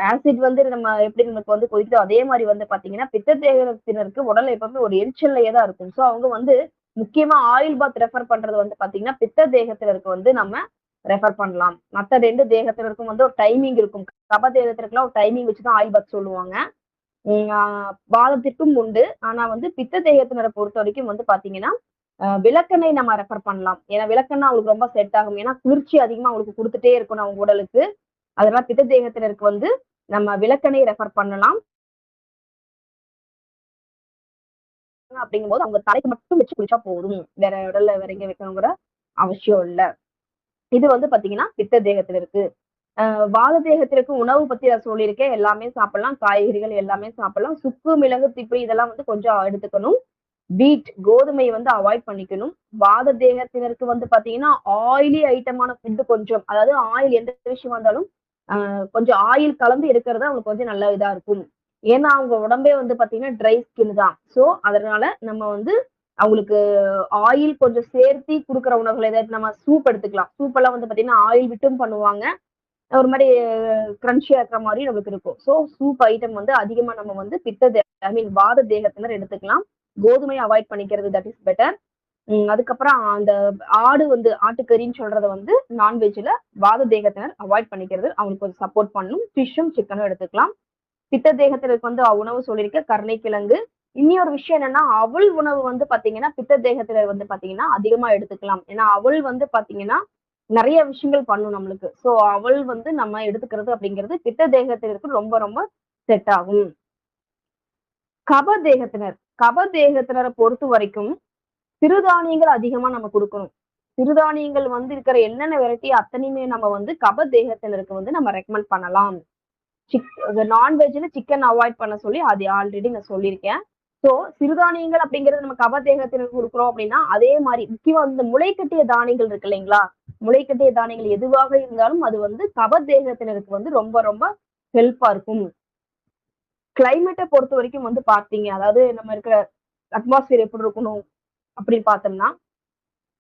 ஆசிட் வந்து நம்ம எப்படி நமக்கு வந்து கொதிக்குதோ அதே மாதிரி வந்து பாத்தீங்கன்னா பித்த தேகத்தினருக்கு உடல் எப்பவுமே ஒரு எரிச்சல்லையே தான் இருக்கும். ஸோ அவங்க வந்து முக்கியமா ஆயில் பாத் ரெஃபர் பண்றது வந்து பாத்தீங்கன்னா பித்த தேகத்தினருக்கு வந்து நம்ம ரெஃபர் பண்ணலாம். மற்ற ரெண்டு தேகத்தினருக்கும் வந்து ஒரு டைமிங் இருக்கும். கப தேகத்தினருக்குலாம் ஒரு டைமிங் வச்சுதான் ஆயில் பாத் சொல்லுவாங்க. உம் வாதத்திற்கும் உண்டு. ஆனா வந்து பித்த தேகத்தினரை பொறுத்த வரைக்கும் வந்து பாத்தீங்கன்னா விளக்கெண்ணை நம்ம ரெஃபர் பண்ணலாம். ஏன்னா விளக்கெண்ணா அவங்களுக்கு ரொம்ப செட் ஆகும். ஏன்னா குளிர்ச்சி அதிகமா அவங்களுக்கு கொடுத்துட்டே இருக்கணும் அவங்க உடலுக்கு. அதெல்லாம் பித்த தேகத்தினருக்கு வந்து நம்ம விளக்கெண்ணை ரெஃபர் பண்ணலாம். அப்படிங்கும்போது அவங்க தலைக்கு மட்டும் வச்சு குளிச்சா போதும். வேற உடல்ல வேற எங்க வைக்கணுங்கிற அவசியம் இல்லை. இது வந்து பாத்தீங்கன்னா பித்த தேகத்தினருக்கு இருக்கு. வாத தேகத்திற்கு உணவு பத்தி நான் சொல்லியிருக்கேன். எல்லாமே சாப்பிடலாம். காய்கறிகள் எல்லாமே சாப்பிடலாம். சுக்கு மிளகு திப்பி இதெல்லாம் வந்து கொஞ்சம் எடுத்துக்கணும். வீட் கோதுமை வந்து அவாய்ட் பண்ணிக்கணும். வாத தேகத்தினருக்கு வந்து பாத்தீங்கன்னா ஆயிலி ஐட்டமான ஃபுட்டு கொஞ்சம் அதாவது ஆயில் எந்த விஷயமா இருந்தாலும் கொஞ்சம் ஆயில் கலந்து இருக்கிறது அவங்களுக்கு கொஞ்சம் நல்ல இதா இருக்கும். ஏன்னா அவங்க உடம்பே வந்து பாத்தீங்கன்னா ட்ரை ஸ்கின் தான். சோ அதனால நம்ம வந்து அவங்களுக்கு ஆயில் கொஞ்சம் சேர்த்தி கொடுக்குற உணவுகள் ஏதாவது நம்ம சூப் எடுத்துக்கலாம். சூப் எல்லாம் வந்து பார்த்தீங்கன்னா ஆயில் விட்டும் பண்ணுவாங்க. ஒரு மாதிரி கிரன்ச்சியா இருக்கிற மாதிரி நமக்கு இருக்கும். ஸோ சூப் ஐட்டம் வந்து அதிகமா நம்ம வந்து பித்த ஐ மீன் வாத தேகத்தினர் எடுத்துக்கலாம். கோதுமை அவாய்ட் பண்ணிக்கிறது தட் இஸ் பெட்டர் அதுக்கப்புறம் அந்த ஆடு வந்து ஆட்டுக்கறின்னு சொல்றத வந்து நான்வெஜ்ல வாத தேகத்தினர் அவாய்ட் பண்ணிக்கிறது. அவங்களுக்கு கொஞ்சம் சப்போர்ட் பண்ணும். ஃபிஷ்ஷும் சிக்கனும் எடுத்துக்கலாம். பித்த தேகத்தினருக்கு வந்து உணவு சொல்லியிருக்க. கருணைக்கிழங்கு இன்னொரு விஷயம் என்னன்னா அவள் உணவு வந்து பாத்தீங்கன்னா பித்த தேகத்தினர் வந்து பாத்தீங்கன்னா அதிகமா எடுத்துக்கலாம். ஏன்னா அவள் வந்து பாத்தீங்கன்னா நிறைய விஷயங்கள் பண்ணும் நம்மளுக்கு. சோ அவள் வந்து நம்ம எடுத்துக்கிறது அப்படிங்கிறது பித்த தேகத்தினருக்கு ரொம்ப ரொம்ப செட் ஆகும் கப தேகத்தினர். கப தேகத்தினரை பொறுத்த வரைக்கும் சிறுதானியங்கள் அதிகமா நம்ம கொடுக்கணும். சிறுதானியங்கள் வந்து இருக்கிற என்னென்ன வெரைட்டி அத்தனையுமே நம்ம வந்து கப தேகத்தினருக்கு வந்து நம்ம ரெக்கமெண்ட் பண்ணலாம். சிக் நான்வெஜ்ல சிக்கன் அவாய்ட் பண்ண சொல்லி அது ஆல்ரெடி நான் சொல்லியிருக்கேன். ஸோ சிறுதானியங்கள் அப்படிங்கிறது நம்ம கபத்தேகத்தினர் தேகத்தினருக்கு கொடுக்குறோம் அப்படின்னா அதே மாதிரி முக்கியமா இந்த முளைக்கட்டிய தானியங்கள் இருக்கு இல்லைங்களா? முளைக்கட்டிய தானியங்கள் எதுவாக இருந்தாலும் அது வந்து கபத்தேகத்தினருக்கு வந்து ரொம்ப ரொம்ப ஹெல்ப்பா இருக்கும். கிளைமேட்டை பொறுத்த வரைக்கும் வந்து பார்த்தீங்க அதாவது நம்ம இருக்கிற அட்மாஸ்பியர் எப்படி இருக்கணும் அப்படின்னு பார்த்தோம்னா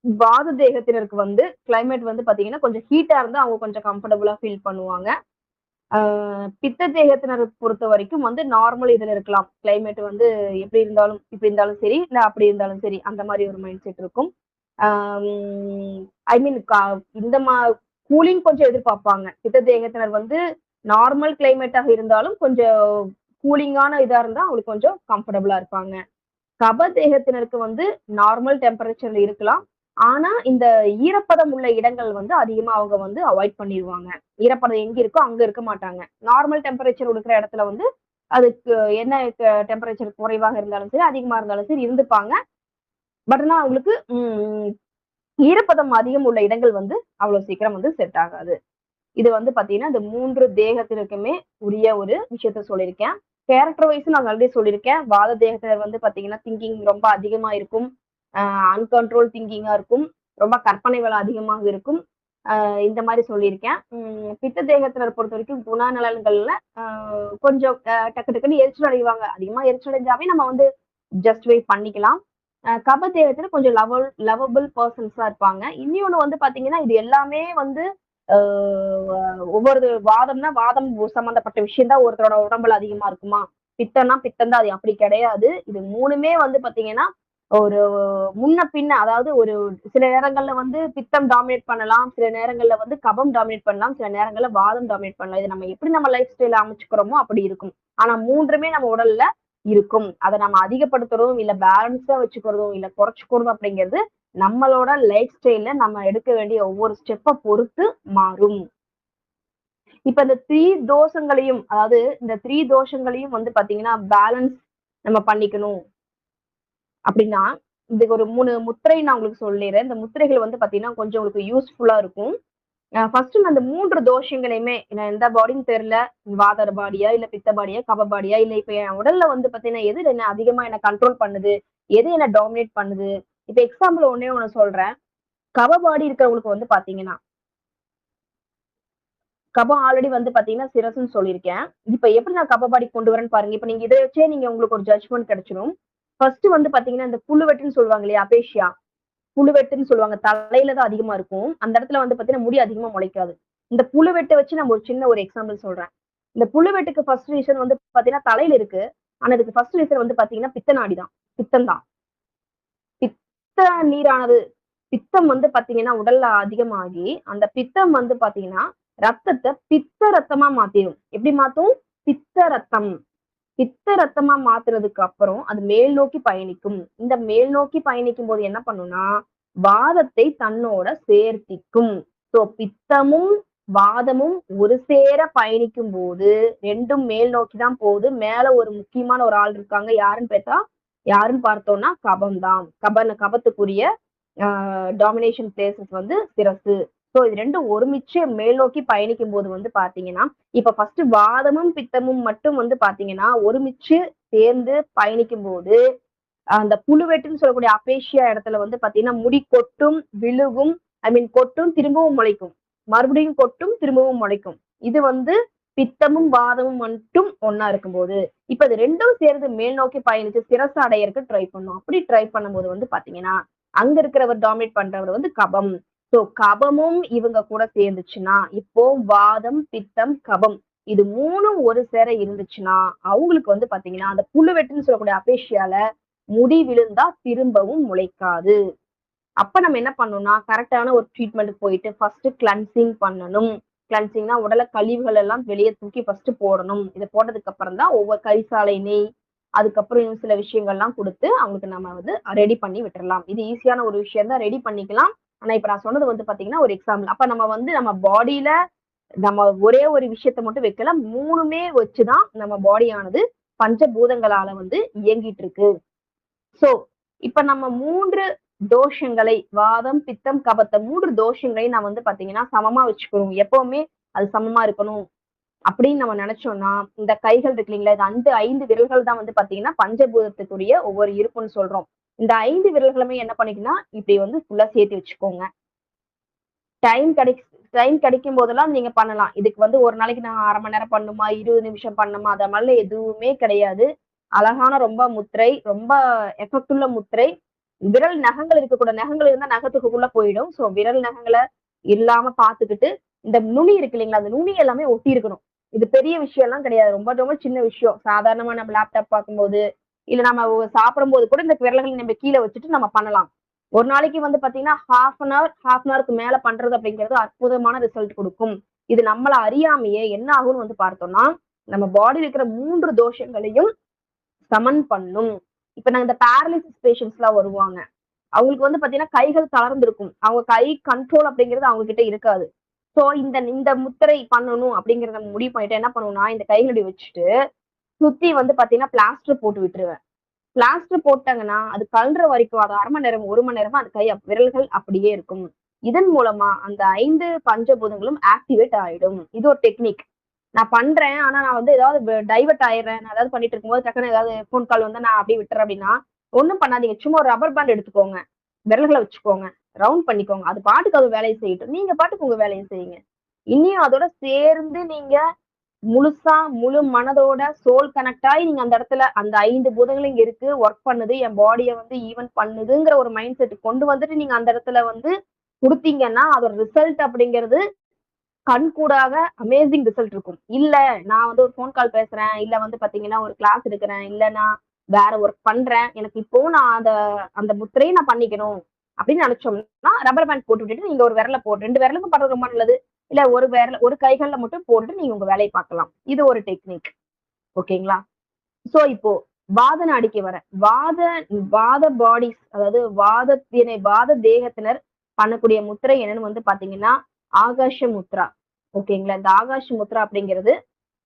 வாத தேகத்தினருக்கு வந்து கிளைமேட் வந்து பாத்தீங்கன்னா கொஞ்சம் ஹீட்டா இருந்தா அவங்க கொஞ்சம் கம்ஃபர்டபுளா ஃபீல் பண்ணுவாங்க. பித்த தேகத்தினரை பொறுத்த வரைக்கும் வந்து நார்மல் இதில் இருக்கலாம். கிளைமேட் வந்து எப்படி இருந்தாலும் இப்படி இருந்தாலும் சரி இல்ல அப்படி இருந்தாலும் சரி அந்த மாதிரி ஒரு மைண்ட் செட் இருக்கும் ஐ மீன் இந்த மா கூலிங் கொஞ்சம் எதிர்பார்ப்பாங்க. பித்த தேகத்தினர் வந்து நார்மல் கிளைமேட்டாக இருந்தாலும் கொஞ்சம் கூலிங்கான இதாக இருந்தால் அவங்களுக்கு கொஞ்சம் கம்ஃபர்டபுளாக இருப்பாங்க. கப தேகத்தினருக்கு வந்து நார்மல் டெம்பரேச்சர்ல இருக்கலாம். ஆனா இந்த ஈரப்பதம் உள்ள இடங்கள் வந்து அதிகமா அவங்க வந்து அவாய்ட் பண்ணிடுவாங்க ஈரப்பதம் எங்க இருக்கோ அங்க இருக்க மாட்டாங்க. நார்மல் டெம்பரேச்சர் இருக்கிற இடத்துல வந்து அதுக்கு என்ன டெம்பரேச்சர் குறைவாக இருந்தாலும் சரி அதிகமா இருந்தாலும் சரி இருந்துப்பாங்க. பட் ஆனா அவங்களுக்கு ஈரப்பதம் அதிகம் உள்ள இடங்கள் வந்து அவ்வளவு சீக்கிரம் வந்து செட் ஆகாது. இது வந்து பாத்தீங்கன்னா இந்த மூன்று தேகத்திற்குமே உரிய ஒரு விஷயத்த சொல்லியிருக்கேன். கேரக்டர் வைஸ் நான் ஆல்ரெடி சொல்லியிருக்கேன். வாத தேகத்தினர் வந்து பாத்தீங்கன்னா திங்கிங் ரொம்ப அதிகமா இருக்கும். அன்கண்ட்ரோல் திங்கிங்கா இருக்கும். ரொம்ப கற்பனை வளம் அதிகமாக இருக்கும். ஆஹ் இந்த மாதிரி சொல்லியிருக்கேன். உம் பித்த தேகத்தினர் பொறுத்த வரைக்கும் குணநலன்கள்ல ஆஹ் கொஞ்சம் டக்கு டக்குன்னு எரிச்சல் அடைவாங்க. அதிகமா எரிச்சல் அடைஞ்சாவே நம்ம வந்து ஜஸ்டிஃபை பண்ணிக்கலாம். ஆஹ் கப தேகத்துல கொஞ்சம் லவல் லவபிள் பர்சன்ஸா இருப்பாங்க. இன்னொன்னு வந்து பாத்தீங்கன்னா இது எல்லாமே வந்து ஆஹ் ஒவ்வொரு வாதம்னா வாதம் சம்பந்தப்பட்ட விஷயம் தான். ஒருத்தரோட உடம்புல அதிகமா இருக்குமா? பித்தம்னா பித்தம் தான். அது அப்படி கிடையாது. இது மூணுமே வந்து பாத்தீங்கன்னா ஒரு முன்ன பின்ன அதாவது ஒரு சில நேரங்கள்ல வந்து பித்தம் டாமினேட் பண்ணலாம் சில நேரங்கள்ல வந்து கபம் டாமினேட் பண்ணலாம் சில நேரங்கள்ல வாதம் டாமினேட் பண்ணலாம். இது நம்ம எப்படி நம்ம லைஃப் ஸ்டைல அமைச்சுக்கிறோமோ அப்படி இருக்கும். ஆனா மூன்றுமே நம்ம உடல்ல இருக்கும். அதை நம்ம அதிகப்படுத்துறதும் இல்ல பேலன்ஸா வச்சுக்கிறதும் இல்ல குறைச்சுக்கிறதும் அப்படிங்கிறது நம்மளோட லைஃப் ஸ்டைல நம்ம எடுக்க வேண்டிய ஒவ்வொரு ஸ்டெப்பை பொறுத்து மாறும். இப்ப இந்த த்ரீ தோஷங்களையும் அதாவது இந்த த்ரீ தோஷங்களையும் வந்து பாத்தீங்கன்னா பேலன்ஸ் நம்ம பண்ணிக்கணும். அப்படின்னா இது ஒரு மூணு முத்திரை நான் உங்களுக்கு சொல்லிடுறேன். இந்த முத்திரைகள் வந்து பாத்தீங்கன்னா கொஞ்சம் உங்களுக்கு யூஸ்ஃபுல்லா இருக்கும். ஃபர்ஸ்ட் அந்த மூன்று தோஷங்களையுமே நான் எந்த பாடின்னு தெரியல. வாதர் பாடியா இல்ல பித்த பாடியா கப பாடியா இல்ல இப்ப என் உடல்ல வந்து பாத்தீங்கன்னா எது என்ன அதிகமா என்ன கண்ட்ரோல் பண்ணுது? எது என்ன டாமினேட் பண்ணுது? இப்ப எக்ஸாம்பிள் ஒன்னே ஒண்ணு சொல்றேன். கப பாடி இருக்கிறவங்களுக்கு வந்து பாத்தீங்கன்னா கபம் ஆல்ரெடி வந்து பாத்தீங்கன்னா சிரசுன்னு சொல்லியிருக்கேன். இப்ப எப்படி நான் கப பாடி கொண்டு வரேன்னு பாருங்க. இப்ப நீங்க இதை வச்சே நீங்க உங்களுக்கு ஒரு ஜட்ஜ்மெண்ட் கிடைச்சிடும் ஃபர்ஸ்ட் வந்து பாத்தீங்கன்னா இந்த புழுவெட்டுன்னு சொல்லுவாங்க இல்லையா அபேஷியா புழுவெட்டுன்னு சொல்லுவாங்க. தலையில தான் அதிகமா இருக்கும். அந்த இடத்துல வந்து பாத்தீங்கன்னா முடி அதிகமா முளைக்காது. இந்த புழுவெட்டை வச்சு நம்ம ஒரு சின்ன ஒரு எக்ஸாம்பிள் சொல்றேன். இந்த புழுவெட்டுக்கு ஃபர்ஸ்ட் ரீசன் வந்து பாத்தீங்கன்னா தலையில இருக்கு. ஆனா இதுக்கு ஃபர்ஸ்ட் ரீசன் வந்து பாத்தீங்கன்னா பித்த நாடி தான். பித்தம் தான். பித்த நீரானது பித்தம் வந்து பாத்தீங்கன்னா உடல்ல அதிகமாகி அந்த பித்தம் வந்து பாத்தீங்கன்னா ரத்தத்தை பித்த ரத்தமா மாத்திரும். எப்படி மாத்தும்? பித்த ரத்தம். பித்த ரத்தமா மாத்துறதுக்கு அப்புறம் அது மேல் நோக்கி பயணிக்கும். இந்த மேல் நோக்கி பயணிக்கும் போது என்ன பண்ணும்னா வாதத்தை தன்னோட சேர்த்திக்கும். சோ பித்தமும் வாதமும் ஒரு சேர பயணிக்கும் போது ரெண்டும் மேல் நோக்கி தான் போகுது. மேல ஒரு முக்கியமான ஒரு ஆள் இருக்காங்க. யாருன்னு பார்த்தா யாருன்னு பார்த்தோம்னா கபம் தான். கபன் கபத்துக்குரிய டாமினேஷன் பிளேசஸ் வந்து சிரசு. சோ இது ரெண்டும் ஒருமிச்சு மேல் நோக்கி பயணிக்கும் போது வந்து பாத்தீங்கன்னா இப்ப ஃபர்ஸ்ட் வாதமும் பித்தமும் மட்டும் வந்து பாத்தீங்கன்னா ஒருமிச்சு சேர்ந்து பயணிக்கும் போது அந்த புழுவெட்டுன்னு சொல்லக்கூடிய அபேஷியா இடத்துல வந்து பாத்தீங்கன்னா முடி கொட்டும் விழுகும் ஐ மீன் கொட்டும் திரும்பவும் முளைக்கும். மறுபடியும் கொட்டும் திரும்பவும் முளைக்கும். இது வந்து பித்தமும் வாதமும் மட்டும் ஒன்னா இருக்கும்போது இப்ப இது ரெண்டும் சேர்ந்து மேல் நோக்கி பயணிச்சு சிரச அடையறக்கு ட்ரை பண்ணும். அப்படி ட்ரை பண்ணும்போது வந்து பாத்தீங்கன்னா அங்க இருக்கிறவர் டாமினேட் பண்றவர் வந்து கபம். சோ கபமும் இவங்க கூட சேர்ந்துச்சுன்னா இப்போ வாதம் பித்தம் கபம் இது மூணும் ஒரு சேர இருந்துச்சுன்னா அவங்களுக்கு வந்து பாத்தீங்கன்னா அந்த புழுவெட்டுன்னு சொல்லக்கூடிய அபேஷியால முடி விழுந்தா திரும்பவும் முளைக்காது. அப்ப நம்ம என்ன பண்ணணும்னா கரெக்டான ஒரு ட்ரீட்மெண்ட் போயிட்டு ஃபர்ஸ்ட் கிளன்சிங் பண்ணணும். கிளன்சிங்னா உடல கழிவுகள் எல்லாம் வெளியே தூக்கி ஃபர்ஸ்ட் போடணும். இதை போட்டதுக்கு அப்புறம் தான் ஒவ்வொரு கரிசாலை நெய் அதுக்கப்புறம் இன்னும் சில விஷயங்கள்லாம் கொடுத்து அவங்களுக்கு நம்ம வந்து ரெடி பண்ணி விட்டுறலாம். இது ஈஸியான ஒரு விஷயம் தான் ரெடி பண்ணிக்கலாம். ஆனா இப்ப நான் சொன்னது வந்து பாத்தீங்கன்னா ஒரு எக்ஸாம்பிள் அப்ப நம்ம வந்து நம்ம பாடியில நம்ம ஒரே ஒரு விஷயத்த மட்டும் வைக்கல மூணுமே வச்சுதான் நம்ம பாடியானது பஞ்சபூதங்களால வந்து இயங்கிட்டு இருக்கு சோ இப்ப நம்ம மூன்று தோஷங்களை வாதம் பித்தம் கபத்தம் மூன்று தோஷங்களை நான் வந்து பாத்தீங்கன்னா சமமா வச்சுக்கணும். எப்பவுமே அது சமமா இருக்கணும். அப்படின்னு நம்ம நினைச்சோம்னா இந்த கைகள் இருக்கு இல்லைங்களா இது அந்த ஐந்து விரல்கள் தான் வந்து பாத்தீங்கன்னா பஞ்சபூதத்துக்குரிய ஒவ்வொரு இருப்புன்னு சொல்றோம். இந்த ஐந்து விரல்களுமே என்ன பண்ணிக்கலாம் இப்படி வந்து ஃபுல்லா சேர்த்து வச்சுக்கோங்க. டைம் கிடை டைம் கிடைக்கும் போதெல்லாம் நீங்க பண்ணலாம். இதுக்கு வந்து ஒரு நாளைக்கு நான் அரை மணி நேரம் பண்ணுமா இருபது நிமிஷம் பண்ணுமா அத மாதிரி எதுவுமே கிடையாது. அழகான ரொம்ப முத்திரை ரொம்ப எஃபெக்ட் உள்ள முத்திரை. விரல் நகங்கள் இருக்கக்கூட நகங்கள் இருந்தா நகத்துக்குள்ள போயிடும். சோ விரல் நகங்களை இல்லாம பாத்துக்கிட்டு இந்த நுனி இருக்கு இல்லைங்களா அந்த நுனி எல்லாமே ஒட்டி இருக்கணும் இது பெரிய விஷயம் எல்லாம் கிடையாது. ரொம்ப ரொம்ப சின்ன விஷயம். சாதாரணமா நம்ம லேப்டாப் பார்க்கும்போது இல்ல நம்ம சாப்பிடும் போது கூட இந்த விரல்களை நம்ம கீழே வச்சுட்டு நம்ம பண்ணலாம். ஒரு நாளைக்கு வந்து பாத்தீங்கன்னா half an hour half an ஹவருக்கு மேல பண்றது அப்படிங்கிறது அற்புதமான ரிசல்ட் கொடுக்கும். இது நம்மள அறியாமையே என்ன ஆகும்னு வந்து பார்த்தோம்னா நம்ம பாடியில் இருக்கிற மூன்று தோஷங்களையும் சமன் பண்ணும். இப்ப நாங்க இந்த பேரலிசிஸ் பேஷண்ட்ஸ் எல்லாம் வருவாங்க. அவங்களுக்கு வந்து பாத்தீங்கன்னா கைகள் தளர்ந்திருக்கும். அவங்க கை கண்ட்ரோல் அப்படிங்கிறது அவங்க கிட்ட இருக்காது. ஸோ இந்த இந்த முத்திரை பண்ணணும் அப்படிங்கிறத முடிவு பண்ணிட்டு என்ன பண்ணுவோம்னா இந்த கைகளை வச்சுட்டு சுத்தி வந்து பாத்தீங்கன்னா பிளாஸ்டர் போட்டு விட்டுருவேன். பிளாஸ்டர் போட்டாங்கன்னா அது கழுற வரைக்கும் அது அரை மணி நேரம் ஒரு மணி நேரமா அந்த கை விரல்கள் அப்படியே இருக்கும். இதன் மூலமா அந்த ஐந்து பஞ்சபூதங்களும் ஆக்டிவேட் ஆயிடும். இது ஒரு டெக்னிக் நான் பண்றேன் ஆனா நான் வந்து ஏதாவது டைவர்ட் ஆயிடுறேன். நான் ஏதாவது பண்ணிட்டு இருக்கும்போது டக்குன்னு ஏதாவது ஃபோன் கால் வந்து நான் அப்படியே விட்டுறேன் அப்படின்னா ஒண்ணும் பண்ணாதீங்க. சும்மா ஒரு ரப்பர் பேண்ட் எடுத்துக்கோங்க. விரல்களை வச்சுக்கோங்க. ரவுண்ட் பண்ணிக்கோங்க. அது பாட்டுக்கு அது வேலையை செய்யட்டும். நீங்க பாட்டுக்கு உங்க வேலையை செய்யுங்க. இனியும் அதோட சேர்ந்து நீங்க முழுசா முழு மனதோட சோல் கனெக்ட் ஆகி நீங்க அந்த இடத்துல அந்த ஐந்து பூதங்களும் இங்க இருக்கு ஒர்க் பண்ணுது என் பாடியை வந்து ஈவன் பண்ணுதுங்கிற ஒரு மைண்ட் செட் கொண்டு வந்துட்டு நீங்க அந்த இடத்துல வந்து கொடுத்தீங்கன்னா அதோட ரிசல்ட் அப்படிங்கிறது கண்கூடாக அமேசிங் ரிசல்ட் இருக்கும். இல்ல நான் வந்து ஒரு ஃபோன் கால் பேசுறேன் இல்ல வந்து பாத்தீங்கன்னா ஒரு கிளாஸ் எடுக்கிறேன் இல்ல நான் வேற ஒர்க் பண்றேன் எனக்கு இப்போ நான் அந்த அந்த முத்திரையை நான் பண்ணிக்கணும் அப்படின்னு நினைச்சோம்னா ரப்பர் பேண்ட் போட்டு விட்டுட்டு நீங்க ஒரு விரல போட்டு ரெண்டு விரலுக்கும் பண்றது ரொம்ப நல்லது. இல்ல ஒரு விரல ஒரு கைகள்ல மட்டும் போட்டு நீங்க உங்க வேலையை பார்க்கலாம். இது ஒரு டெக்னிக் ஓகேங்களா? சோ இப்போ வாத நாடிக்கு வர வாத வாத பாடிஸ் அதாவது வாதத்தினை வாத தேகத்தினர் பண்ணக்கூடிய முத்திரை என்னன்னு வந்து பாத்தீங்கன்னா ஆகாஷ முத்ரா. ஓகேங்களா? இந்த ஆகாஷ முத்ரா அப்படிங்கிறது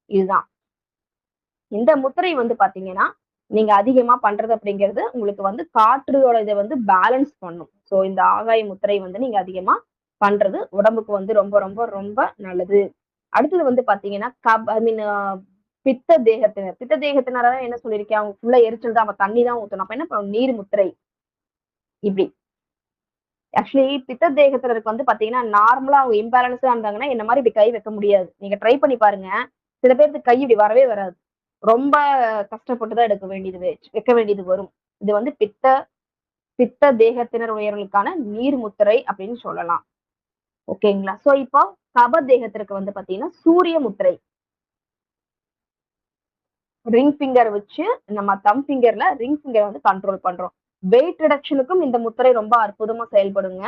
இதுதான். இந்த முத்திரை வந்து பாத்தீங்கன்னா நீங்க அதிகமா பண்றது அப்படிங்கிறது உங்களுக்கு வந்து காற்றோட இதை வந்து பேலன்ஸ் பண்ணும். சோ இந்த ஆகாய முத்திரை வந்து நீங்க அதிகமா பண்றது உடம்புக்கு வந்து ரொம்ப ரொம்ப ரொம்ப நல்லது. அடுத்தது வந்து பாத்தீங்கன்னா கப் ஐ மீன் பித்த தேகத்தினர். பித்த தேகத்தினரா என்ன சொல்லியிருக்கேன்? அவங்க ஃபுல்லா எரிச்சல் தான். அவன் தண்ணி தான் ஊத்தணும். அப்ப என்ன பண்ணும் நீர் முத்திரை. இப்படி. ஆக்சுவலி பித்த தேகத்தினருக்கு வந்து பாத்தீங்கன்னா நார்மலா அவங்க இம்பேலன்ஸா இருந்தாங்கன்னா என்ன மாதிரி இப்படி கை வைக்க முடியாது. நீங்க ட்ரை பண்ணி பாருங்க. சில பேருக்கு கை இப்படி வரவே வராது. ரொம்ப கஷ்டப்பட்டு தான் எடுக்க வேண்டியது வைக்க வேண்டியது வரும். இது வந்து பித்த பித்த தேகத்தினர் உயர்களுக்கான நீர் முத்திரை அப்படின்னு சொல்லலாம். ஓகேங்களா? சோ இப்போ கப தேகத்திற்கு வந்து பாத்தீங்கன்னா சூரிய முத்திரை. ரிங் ஃபிங்கர் வச்சு நம்ம தம் ஃபிங்கர்ல ரிங் ஃபிங்கர் வந்து கண்ட்ரோல் பண்றோம். வெயிட் ரிடக்ஷனுக்கும் இந்த முத்திரை ரொம்ப அற்புதமா செயல்படுங்க.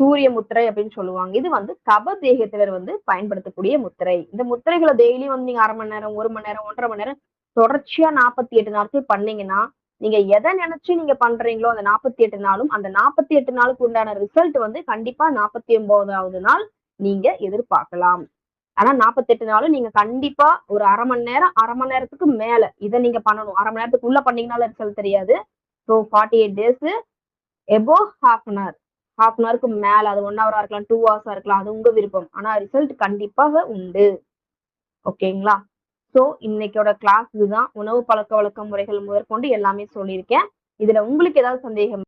சூரிய முத்திரை அப்படின்னு சொல்லுவாங்க. இது வந்து கப தேகத்தினர் வந்து பயன்படுத்தக்கூடிய முத்திரை. இந்த முத்திரைகளை டெய்லி வந்து நீங்க அரை மணி நேரம் ஒரு மணி நேரம் ஒன்றரை மணி நேரம் தொடர்ச்சியா நாற்பத்தி எட்டு நாட்கள் பண்ணீங்கன்னா நீங்க எதை நினைச்சு நீங்க பண்றீங்களோ அந்த நாற்பத்தி எட்டு நாளும் அந்த நாற்பத்தி எட்டு நாளுக்கு உண்டான ரிசல்ட் வந்து கண்டிப்பா நாற்பத்தி ஒன்பதாவது நாள் நீங்க எதிர்பார்க்கலாம். ஆனா நாற்பத்தெட்டு நாளும் நீங்க கண்டிப்பா ஒரு அரை மணி நேரம் அரை மணி நேரத்துக்கு மேல இதை நீங்க பண்ணணும். அரை மணி நேரத்துக்கு உள்ள பண்ணீங்கனால ரிசல்ட் தெரியாது. So forty eight days above half an hour half an ஹவருக்கு மேல அது ஒன் ஹவரா இருக்கலாம் டூ ஹவர்ஸா இருக்கலாம் அது உங்க விருப்பம். ஆனா ரிசல்ட் கண்டிப்பாக உண்டு. ஓகேங்களா ஸோ இன்னைக்கோட கிளாஸ் இதுதான். உணவு பழக்க வழக்க முறைகள் முதற்கொண்டு எல்லாமே சொல்லியிருக்கேன். இதுல உங்களுக்கு ஏதாவது சந்தேகம்